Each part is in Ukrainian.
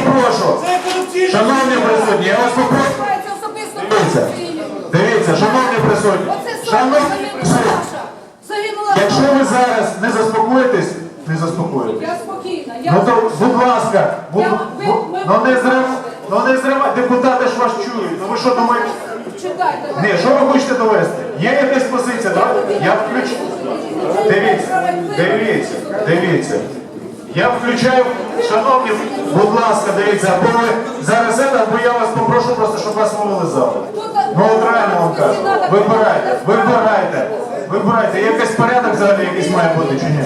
попрошу, шановні присутні, я вас попрошу. Дивіться, дивіться, шановні присутні, шановні присутні, якщо ви зараз не заспокоїтесь, не заспокоїтесь. Я спокійна. Я Ну то, будь ласка, будь, Я- ви- ми- ну не зрив, ну не зривай, депутати ж вас чують. Ну ви що думаєте? читайте. Ні, що ви хочете довести? Є якась позиція, так? Я включу. Дивіться, дивіться, дивіться. Я включаю, шановні, будь ласка, дивіться, або ви зараз це, або я вас попрошу просто, щоб вас вивели з залу. Ну от реально вам кажу. Вибирайте, вибирайте, вибирайте. Якийсь порядок взагалі якийсь має бути чи ні?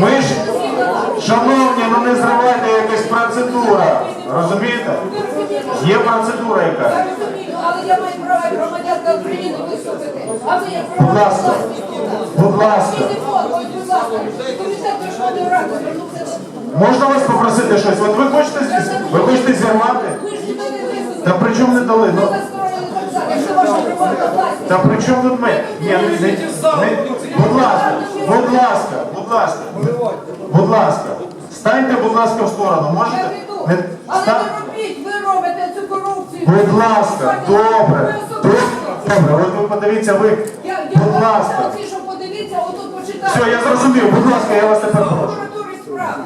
Ми ж, шановні, ну не зривайте якась процедура. Розумієте? Є процедура Я якась. розумію, але я маю право громадянка України виступити. Будь ласка, будь ласка. Можна вас попросити щось? От ви хочете ви хочете зірвати? Та при чому не дали? Ну та при чому тут ми? Ні, не, не, не, будь ласка, будь ласка, будь ласка, будь ласка, станьте, будь ласка, в сторону. Можете? Не, Але не робіть, ви робите цю корупцію. Будь ласка, добре, добре, подивіться, ви, Я, я будь ласка. оці, що подивіться, отут почитайте. Все, я зрозумів, будь ласка, я вас тепер прошу. Прокуратури справа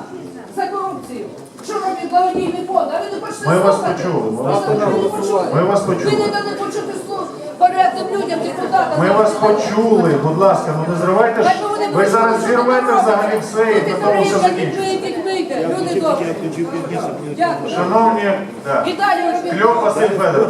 за корупцію. Що робить благодійний фонд? А ви не хочете Ми вас слухати? почули, ми вас дали почули. почути. Ми вас почули. Ви не дали почути слух порядним людям, депутатам. Ми вас почули, будь ласка, ну не зривайте ж. Ви зараз зірвете взагалі все і на тому все закінчиться. Люди добрі. Дякую. Шановні, да. І далі. Кльов Василь Федорович.